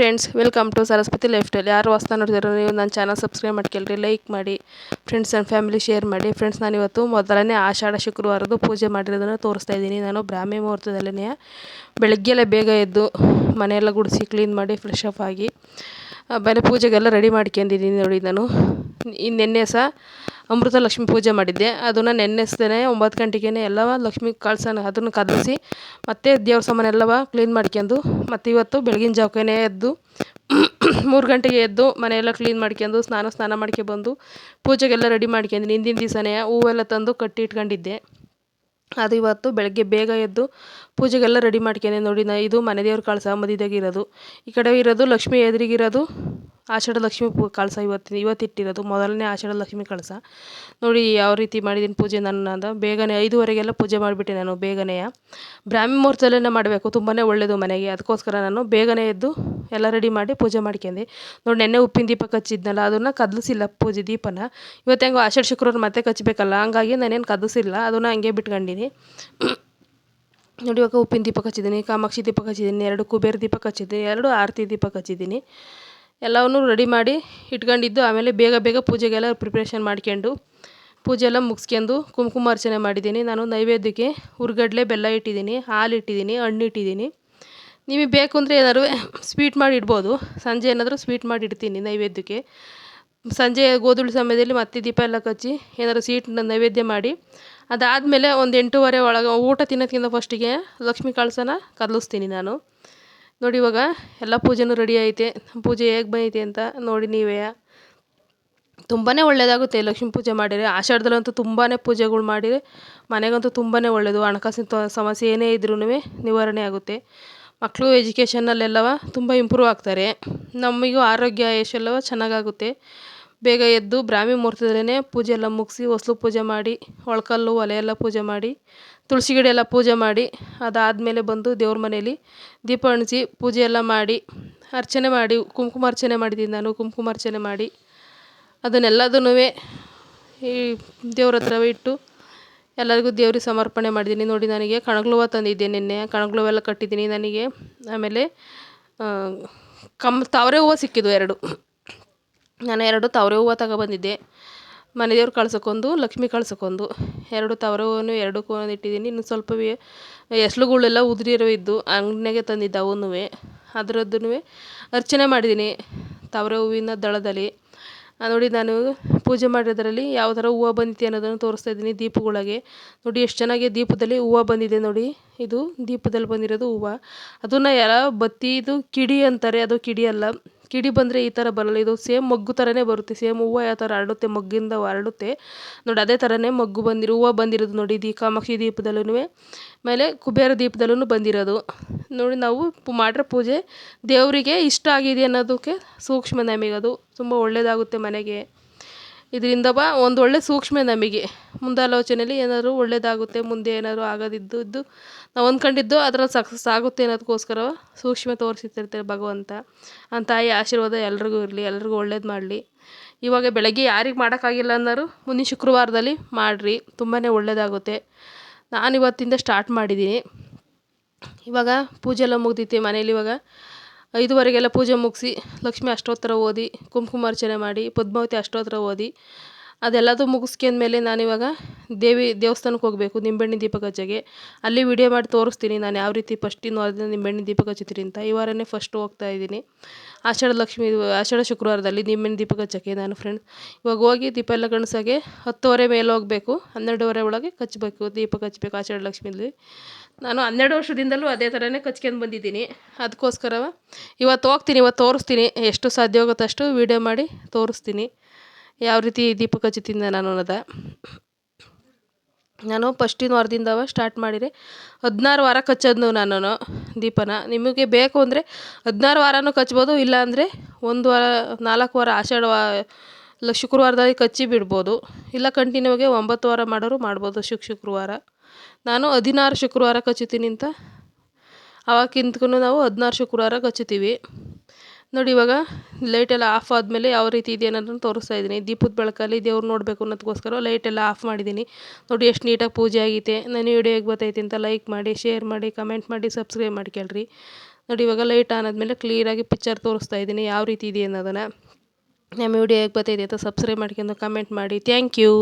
Friends welcome to Saraswati lifestyle ಯಾರು ಹೊಸ್ತಾ ನೋಡ್ತಿರೋ ನೀವು ನನ್ನ ಚಾನಲ್ ಸಬ್ಸ್ಕ್ರೈಬ್ ಮಾಡ್ಕೊಳ್ರಿ ಲೈಕ್ ಮಾಡಿ ಫ್ರೆಂಡ್ಸ್ ಆ್ಯಂಡ್ ಫ್ಯಾಮಿಲಿ ಶೇರ್ ಮಾಡಿ. ಫ್ರೆಂಡ್ಸ್ ನಾನು ಇವತ್ತು ಮೊದಲನೇ ಆಷಾಢ ಶುಕ್ರವಾರದ್ದು ಪೂಜೆ ಮಾಡಿರೋದನ್ನು ತೋರಿಸ್ತಾ ಇದ್ದೀನಿ. ನಾನು ಬ್ರಾಹ್ಮಿ ಮುಹೂರ್ತದಲ್ಲೇ ಬೆಳಗ್ಗೆಲ್ಲ ಬೇಗ ಎದ್ದು ಮನೆಯೆಲ್ಲ ಗುಡಿಸಿ ಕ್ಲೀನ್ ಮಾಡಿ ಫ್ರೆಶ್ ಅಪ್ ಆಗಿ ಆಮೇಲೆ ಪೂಜೆಗೆಲ್ಲ ರೆಡಿ ಮಾಡ್ಕೊಂಡಿದ್ದೀನಿ ನೋಡಿ ನಾನು. ಇನ್ನು ನೆನ್ನೆ ಸಹ ಅಮೃತ ಲಕ್ಷ್ಮಿ ಪೂಜೆ ಮಾಡಿದ್ದೆ. ಅದನ್ನು ನೆನ್ನೆಸ್ದೇ ಒಂಬತ್ತು ಗಂಟೆಗೆ ಎಲ್ಲ ಲಕ್ಷ್ಮಿ ಕಳ್ಸೋಣ ಅದನ್ನು ಕದಲಿಸಿ ಮತ್ತೆ ದೇವ್ರ ಸಾಮಾನೆಲ್ಲವ ಕ್ಲೀನ್ ಮಾಡ್ಕೊಂಡು ಮತ್ತು ಇವತ್ತು ಬೆಳಗಿನ ಜಾವಕ್ಕೇ ಎದ್ದು, ಮೂರು ಗಂಟೆಗೆ ಎದ್ದು ಮನೆಯೆಲ್ಲ ಕ್ಲೀನ್ ಮಾಡ್ಕೊಂಡು ಸ್ನಾನ ಸ್ನಾನ ಮಾಡ್ಕೊಬಂದು ಪೂಜೆಗೆಲ್ಲ ರೆಡಿ ಮಾಡ್ಕೊಂಡಿನಿ ಹಿಂದಿನ ದಿವಸನೇ ಹೂವೆಲ್ಲ ತಂದು ಕಟ್ಟಿ ಇಟ್ಕೊಂಡಿದ್ದೆ. ಅದು ಇವತ್ತು ಬೆಳಗ್ಗೆ ಬೇಗ ಎದ್ದು ಪೂಜೆಗೆಲ್ಲ ರೆಡಿ ಮಾಡ್ಕೊಂಡೆ ನೋಡಿ ನಾ. ಇದು ಮನೆ ದೇವ್ರ ಕಳಸ ಮದಿದಾಗಿರೋದು ಈ ಕಡೆ ಇರೋದು, ಲಕ್ಷ್ಮಿ ಎದುರಿಗಿರೋದು ಆಷಾಢ ಲಕ್ಷ್ಮಿ ಪೂ ಕಳಸ ಇವತ್ತಿನ, ಇವತ್ತಿಟ್ಟಿರೋದು ಮೊದಲನೇ ಆಷಾಢ ಲಕ್ಷ್ಮಿ ಕಳಸ. ನೋಡಿ ಯಾವ ರೀತಿ ಮಾಡಿದ್ದೀನಿ ಪೂಜೆ ನನ್ನ ಅದು ಬೇಗನೆ ಐದುವರೆಗೆಲ್ಲ ಪೂಜೆ ಮಾಡಿಬಿಟ್ಟೆ ನಾನು ಬೇಗನೆ. ಬ್ರಾಹ್ಮಿ ಮುಹೂರ್ತದಲ್ಲೇ ಮಾಡಬೇಕು ತುಂಬಾ ಒಳ್ಳೆಯದು ಮನೆಗೆ. ಅದಕ್ಕೋಸ್ಕರ ನಾನು ಬೇಗನೆ ಎದ್ದು ಎಲ್ಲ ರೆಡಿ ಮಾಡಿ ಪೂಜೆ ಮಾಡ್ಕೊಂಡೆ. ನೋಡಿ ನೆನ್ನೆ ಉಪ್ಪಿನ ದೀಪ ಕಚ್ಚಿದ್ನಲ್ಲ, ಅದನ್ನು ಕದಲಿಸಿಲ್ಲ ಪೂಜೆ ದೀಪನ. ಇವತ್ತು ಹೆಂಗೋ ಆಷಾಢ ಶುಕ್ರವಾರ ಮತ್ತೆ ಕಚ್ಚಬೇಕಲ್ಲ ಹಂಗಾಗಿ ನಾನೇನು ಕದಲಿಸಿಲ್ಲ, ಅದನ್ನು ಹಂಗೆ ಬಿಟ್ಕೊಂಡಿನಿ. ನೋಡಿ ಇವಾಗ ಉಪ್ಪಿನ ದೀಪ ಕಚ್ಚಿದ್ದೀನಿ, ಕಾಮಾಕ್ಷಿ ದೀಪ ಕಚ್ಚಿದ್ದೀನಿ, ಎರಡು ಕುಬೇರ ದೀಪ ಕಚ್ಚಿದ್ದೀನಿ, ಎರಡು ಆರತಿ ದೀಪ ಹಚ್ಚಿದ್ದೀನಿ ಎಲ್ಲವನ್ನೂ ರೆಡಿ ಮಾಡಿ ಇಟ್ಕೊಂಡಿದ್ದು, ಆಮೇಲೆ ಬೇಗ ಬೇಗ ಪೂಜೆಗೆಲ್ಲ ಪ್ರಿಪ್ರೇಷನ್ ಮಾಡ್ಕೊಂಡು ಪೂಜೆ ಎಲ್ಲ ಮುಗಿಸ್ಕೊಂಡು ಕುಂಕುಮಾರ್ಚನೆ ಮಾಡಿದ್ದೀನಿ. ನಾನು ನೈವೇದ್ಯಕ್ಕೆ ಹುರ್ಗಡ್ಲೆ ಬೆಲ್ಲ ಇಟ್ಟಿದ್ದೀನಿ, ಹಾಲು ಇಟ್ಟಿದ್ದೀನಿ, ಹಣ್ಣು ಇಟ್ಟಿದ್ದೀನಿ. ನಿಮಗೆ ಬೇಕು ಅಂದರೆ ಏನಾದ್ರು ಸ್ವೀಟ್ ಮಾಡಿ ಇಡ್ಬೋದು. ಸಂಜೆ ಏನಾದರೂ ಸ್ವೀಟ್ ಮಾಡಿ ಇಡ್ತೀನಿ ನೈವೇದ್ಯಕ್ಕೆ. ಸಂಜೆ ಗೋಧುಳಿ ಸಮಯದಲ್ಲಿ ಮತ್ತೆ ದೀಪ ಎಲ್ಲ ಕಚ್ಚಿ ಏನಾದ್ರು ಸ್ವೀಟ್ ನೈವೇದ್ಯ ಮಾಡಿ, ಅದಾದಮೇಲೆ ಒಂದು ಎಂಟೂವರೆ ಒಳಗೆ ಊಟ ತಿನ್ನೋದ್ಕಿಂತ ಫಸ್ಟಿಗೆ ಲಕ್ಷ್ಮೀ ಕಳಸನ ಕದಲಿಸ್ತೀನಿ ನಾನು. ನೋಡಿ ಇವಾಗ ಎಲ್ಲ ಪೂಜೆನೂ ರೆಡಿ ಐತೆ. ಪೂಜೆ ಹೇಗೆ ಬಂದೈತೆ ಅಂತ ನೋಡಿ ನೀವೇ. ತುಂಬಾ ಒಳ್ಳೆಯದಾಗುತ್ತೆ ಲಕ್ಷ್ಮೀ ಪೂಜೆ ಮಾಡಿದರೆ. ಆಷಾಢದಲ್ಲಂತೂ ತುಂಬಾ ಪೂಜೆಗಳು ಮಾಡಿದರೆ ಮನೆಗಂತೂ ತುಂಬಾ ಒಳ್ಳೆಯದು ಹಣಕಾಸಿನ ಸಮಸ್ಯೆ ಏನೇ ಇದ್ರೂ ನಿವಾರಣೆ ಆಗುತ್ತೆ. ಮಕ್ಕಳು ಎಜುಕೇಷನಲ್ಲೆಲ್ಲವ ತುಂಬ ಇಂಪ್ರೂವ್ ಆಗ್ತಾರೆ. ನಮಗೂ ಆರೋಗ್ಯ ಯಶೆಲ್ಲವ ಚೆನ್ನಾಗಾಗುತ್ತೆ. ಬೇಗ ಎದ್ದು ಬ್ರಾಹ್ಮಿ ಮುಹೂರ್ತದಲ್ಲೇ ಪೂಜೆ ಎಲ್ಲ ಮುಗಿಸಿ ಹೊಸ್ಲು ಪೂಜೆ ಮಾಡಿ ಒಳಕಲ್ಲು ಒಲೆ ಎಲ್ಲ ಪೂಜೆ ಮಾಡಿ, ತುಳಸಿ ಗಿಡ ಎಲ್ಲ ಪೂಜೆ ಮಾಡಿ, ಅದಾದಮೇಲೆ ಬಂದು ದೇವ್ರ ಮನೇಲಿ ದೀಪ ಅಣಿಸಿ ಪೂಜೆ ಎಲ್ಲ ಮಾಡಿ, ಅರ್ಚನೆ ಮಾಡಿ ಕುಂಕುಮಾರ್ಚನೆ ಮಾಡಿದ್ದೀನಿ ನಾನು, ಕುಂಕುಮ ಅರ್ಚನೆ ಮಾಡಿ ಅದನ್ನೆಲ್ಲದನ್ನೂ ಈ ದೇವ್ರ ಹತ್ರ ಇಟ್ಟು ಎಲ್ಲರಿಗೂ ದೇವ್ರಿಗೆ ಸಮರ್ಪಣೆ ಮಾಡಿದ್ದೀನಿ. ನೋಡಿ, ನನಗೆ ಕಣಗ್ಲು ಹೂವು ತಂದಿದ್ದೆ ನಿನ್ನೆ ಕಣಗ್ಲು ಹೂವೆಲ್ಲ ಕಟ್ಟಿದ್ದೀನಿ ನನಗೆ. ಆಮೇಲೆ ಕಮ್, ತಾವರೆ ಹೂವು ಸಿಕ್ಕಿದ್ವು ಎರಡು. ನಾನು ಎರಡು ತಾವರೆ ಹೂವು ತಗೊಬಂದಿದ್ದೆ. ಮನೆ ಕಳ್ಸಕೊಂದು ಲಕ್ಷ್ಮಿ ಕಳ್ಸೋಕ್ಕೊಂದು. ಎರಡು ತಾವರೆ ಹೂವನ್ನು ಎರಡಕ್ಕೂ ಒಂದು ಇಟ್ಟಿದ್ದೀನಿ. ಇನ್ನು ಸ್ವಲ್ಪ ಎಸ್ಳುಗಳೆಲ್ಲ ಉದುರಿರೋ ಇದ್ದು ಅಂಗಡಿಯಾಗೆ ತಂದಿದ್ದು ಅವನ್ನೂ ಅದರದ್ದೂ ಅರ್ಚನೆ ಮಾಡಿದ್ದೀನಿ ತಾವರೆ ಹೂವಿನ ದಳದಲ್ಲಿ. ನೋಡಿ ನಾನು ಪೂಜೆ ಮಾಡಿರೋದ್ರಲ್ಲಿ ಯಾವ ಥರ ಹೂವು ಬಂದಿದೆ ಅನ್ನೋದನ್ನು ತೋರಿಸ್ತಾ ಇದ್ದೀನಿ ದೀಪಗಳಿಗೆ. ನೋಡಿ, ಎಷ್ಟು ಚೆನ್ನಾಗಿ ದೀಪದಲ್ಲಿ ಹೂವು ಬಂದಿದೆ ನೋಡಿ. ಇದು ದೀಪದಲ್ಲಿ ಬಂದಿರೋದು ಹೂವು. ಅದನ್ನು ಯಾರ ಬತ್ತಿದು ಕಿಡಿ ಅಂತಾರೆ. ಅದು ಕಿಡಿ ಅಲ್ಲ. ಕಿಡಿ ಬಂದರೆ ಈ ಥರ ಬರಲ್ಲ. ಇದು ಸೇಮ್ ಮಗ್ಗು ಥರನೇ ಬರುತ್ತೆ. ಸೇಮ್ ಹೂವು ಯಾವ ಥರ ಹರಡುತ್ತೆ, ಮಗ್ಗಿಂದ ಹರಡುತ್ತೆ. ನೋಡಿ, ಅದೇ ಥರನೇ ಮಗ್ಗು ಬಂದಿರೋ, ಹೂವು ಬಂದಿರೋದು ನೋಡಿ ದೀ ಕಾಮಾಕ್ಷಿ ದೀಪದಲ್ಲೂ ಮೇಲೆ ಕುಬೇರ ದೀಪದಲ್ಲೂ ಬಂದಿರೋದು. ನೋಡಿ, ನಾವು ಮಾಡಿರೋ ಪೂಜೆ ದೇವರಿಗೆ ಇಷ್ಟ ಆಗಿದೆ ಅನ್ನೋದಕ್ಕೆ ಸೂಕ್ಷ್ಮ ನಮಗದು ತುಂಬ ಒಳ್ಳೆಯದಾಗುತ್ತೆ ಮನೆಗೆ. ಇದರಿಂದ ಬಾ, ಒಂದು ಒಳ್ಳೆ ಸೂಕ್ಷ್ಮ ನಮಗೆ. ಮುಂದಾಲೋಚನೆಯಲ್ಲಿ ಏನಾದರೂ ಒಳ್ಳೆಯದಾಗುತ್ತೆ ಮುಂದೆ ಏನಾದರೂ ಆಗೋದಿದ್ದು ನಾವು ಅಂದ್ಕೊಂಡಿದ್ದು ಅದ್ರಲ್ಲಿ ಸಕ್ಸಸ್ ಆಗುತ್ತೆ ಅನ್ನೋದಕ್ಕೋಸ್ಕರ ಸೂಕ್ಷ್ಮ ತೋರಿಸುತ್ತಿರ್ತಾರೆ ಭಗವಂತ. ಆ ತಾಯಿ ಆಶೀರ್ವಾದ ಎಲ್ರಿಗೂ ಇರಲಿ, ಎಲ್ರಿಗೂ ಒಳ್ಳೇದು ಮಾಡಲಿ. ಇವಾಗ ಬೆಳಗ್ಗೆ ಯಾರಿಗೆ ಮಾಡೋಕ್ಕಾಗಿಲ್ಲ ಅನ್ನೋರು ಮುಂದಿನ ಶುಕ್ರವಾರದಲ್ಲಿ ಮಾಡಿರಿ ತುಂಬಾ ಒಳ್ಳೆಯದಾಗುತ್ತೆ ನಾನು ಇವತ್ತಿಂದ ಸ್ಟಾರ್ಟ್ ಮಾಡಿದ್ದೀನಿ ಇವಾಗ ಪೂಜೆ ಎಲ್ಲ ಮುಗ್ದೈತೆ ಮನೇಲಿ ಇವಾಗ. ಐದುವರೆಗೆಲ್ಲ ಪೂಜೆ ಮುಗಿಸಿ ಲಕ್ಷ್ಮಿ ಅಷ್ಟೋತ್ತರ ಓದಿ ಕುಂಕುಮಾರ್ಚನೆ ಮಾಡಿ ಪದ್ಮಾವತಿ ಅಷ್ಟೋತ್ತರ ಓದಿ ಅದೆಲ್ಲದೂ ಮುಗಿಸ್ಕೊಂಡ್ಮೇಲೆ ನಾನಿವಾಗ ದೇವಿ ದೇವಸ್ಥಾನಕ್ಕೆ ಹೋಗಬೇಕು ದೀಪ ಹಚ್ಚೋಕ್ಕೆ. ಅಲ್ಲಿ ವಿಡಿಯೋ ಮಾಡಿ ತೋರಿಸ್ತೀನಿ ನಾನು ಯಾವ ರೀತಿ ಫಸ್ಟಿನ ವಾರದಿಂದ ನಿಂಬೆಹಣ್ಣಿನ ದೀಪ ಹಚ್ಚಿತೀರಿ ಅಂತ. ಈ ವಾರನೇ ಫಸ್ಟ್ ಹೋಗ್ತಾ ಇದ್ದೀನಿ. ಆಷಾಢ ಲಕ್ಷ್ಮಿ, ಆಷಾಢ ಶುಕ್ರವಾರದಲ್ಲಿ ನಿಂಬೆಹಣ್ಣು ದೀಪ ಹಚ್ಚೋಕ್ಕೆ ನಾನು ಫ್ರೆಂಡ್ಸ್ ಇವಾಗ ಹೋಗಿ ದೀಪ ಎಲ್ಲ ಗಣಸಾಗೆ ಹತ್ತುವರೆ ಮೇಲೆ ಹೋಗಬೇಕು, ಹನ್ನೆರಡುವರೆ ಒಳಗೆ ಕಚ್ಚಬೇಕು ದೀಪ ಕಚ್ಚಬೇಕು ಆಷಾಢ ಲಕ್ಷ್ಮೀಲಿ. ನಾನು ಹನ್ನೆರಡು ವರ್ಷದಿಂದಲೂ ಅದೇ ಥರನೇ ಕಚ್ಕೊಂಡು ಬಂದಿದ್ದೀನಿ. ಅದಕ್ಕೋಸ್ಕರ ಇವತ್ತು ಹೋಗ್ತೀನಿ, ಇವತ್ತು ತೋರಿಸ್ತೀನಿ ಎಷ್ಟು ಸಾಧ್ಯ ಆಗುತ್ತೆ ಅಷ್ಟು ವೀಡಿಯೋ ಮಾಡಿ ತೋರಿಸ್ತೀನಿ. ಯಾವ ರೀತಿ ದೀಪ ಹಚ್ಚುತ್ತೀನಿ ನಾನು ಅನ್ನೋದು. ನಾನು ಫಸ್ಟಿನ ವಾರದಿಂದವ ಸ್ಟಾರ್ಟ್ ಮಾಡಿದೆ. ಹದಿನಾರು ವಾರ ಕಚ್ಚೋದು ನಾನು ದೀಪನ. ನಿಮಗೆ ಬೇಕು ಅಂದರೆ ಹದಿನಾರು ವಾರನೂ ಕಚ್ಬೋದು ಇಲ್ಲಾಂದರೆ ಒಂದು ವಾರ, ನಾಲ್ಕು ವಾರ, ಆಷಾಢ ವಾ, ಇಲ್ಲ ಶುಕ್ರವಾರದಲ್ಲಿ ಕಚ್ಚಿ ಬಿಡ್ಬೋದು. ಇಲ್ಲ ಕಂಟಿನ್ಯೂಗೆ ಒಂಬತ್ತು ವಾರ ಮಾಡೋರು ಮಾಡ್ಬೋದು ಶುಕ್ ಶುಕ್ರವಾರ. ನಾನು ಹದಿನಾರು ಶುಕ್ರವಾರ ಕಚ್ಚುತ್ತೀನಿ ಅಂತ. ಅವಾಗಿಂತಗೂ ನಾವು ಹದಿನಾರು ಶುಕ್ರವಾರ ಕಚ್ಚುತ್ತೀವಿ. ನೋಡಿ ಇವಾಗ ಲೈಟೆಲ್ಲ ಆಫ್ ಆದಮೇಲೆ ಯಾವ ರೀತಿ ಇದೆ ಅನ್ನೋದನ್ನು ತೋರಿಸ್ತಾ ಇದ್ದೀನಿ. ದೀಪದ ಬೆಳಕಲ್ಲಿ ದೇವ್ರು ನೋಡಬೇಕು ಅನ್ನೋದಕ್ಕೋಸ್ಕರ ಲೈಟೆಲ್ಲ ಆಫ್ ಮಾಡಿದ್ದೀನಿ. ನೋಡಿ ಎಷ್ಟು ನೀಟಾಗಿ ಪೂಜೆ ಆಗೈತೆ. ನನ್ನ ವಿಡಿಯೋ ಹೇಗೆ ಬರ್ತೈತೆ ಅಂತ ಲೈಕ್ ಮಾಡಿ ಶೇರ್ ಮಾಡಿ ಕಮೆಂಟ್ ಮಾಡಿ ಸಬ್ಸ್ಕ್ರೈಬ್ ಮಾಡ್ಕೊಳ್ರಿ ನೋಡಿ ಇವಾಗ ಲೈಟ್ ಆನ್ ಆದಮೇಲೆ ಕ್ಲಿಯರಾಗಿ ಪಿಕ್ಚರ್ ತೋರಿಸ್ತಾ ಇದ್ದೀನಿ ಯಾವ ರೀತಿ ಇದೆ ಅನ್ನೋದನ್ನು. ನಮ್ಮ ವಿಡಿಯೋ ಹೇಗೆ ಬರ್ತಾಯಿದೆ ಅಂತ ಸಬ್ಸ್ಕ್ರೈಬ್ ಮಾಡ್ಕೊಂಡು ಕಮೆಂಟ್ ಮಾಡಿ. Thank you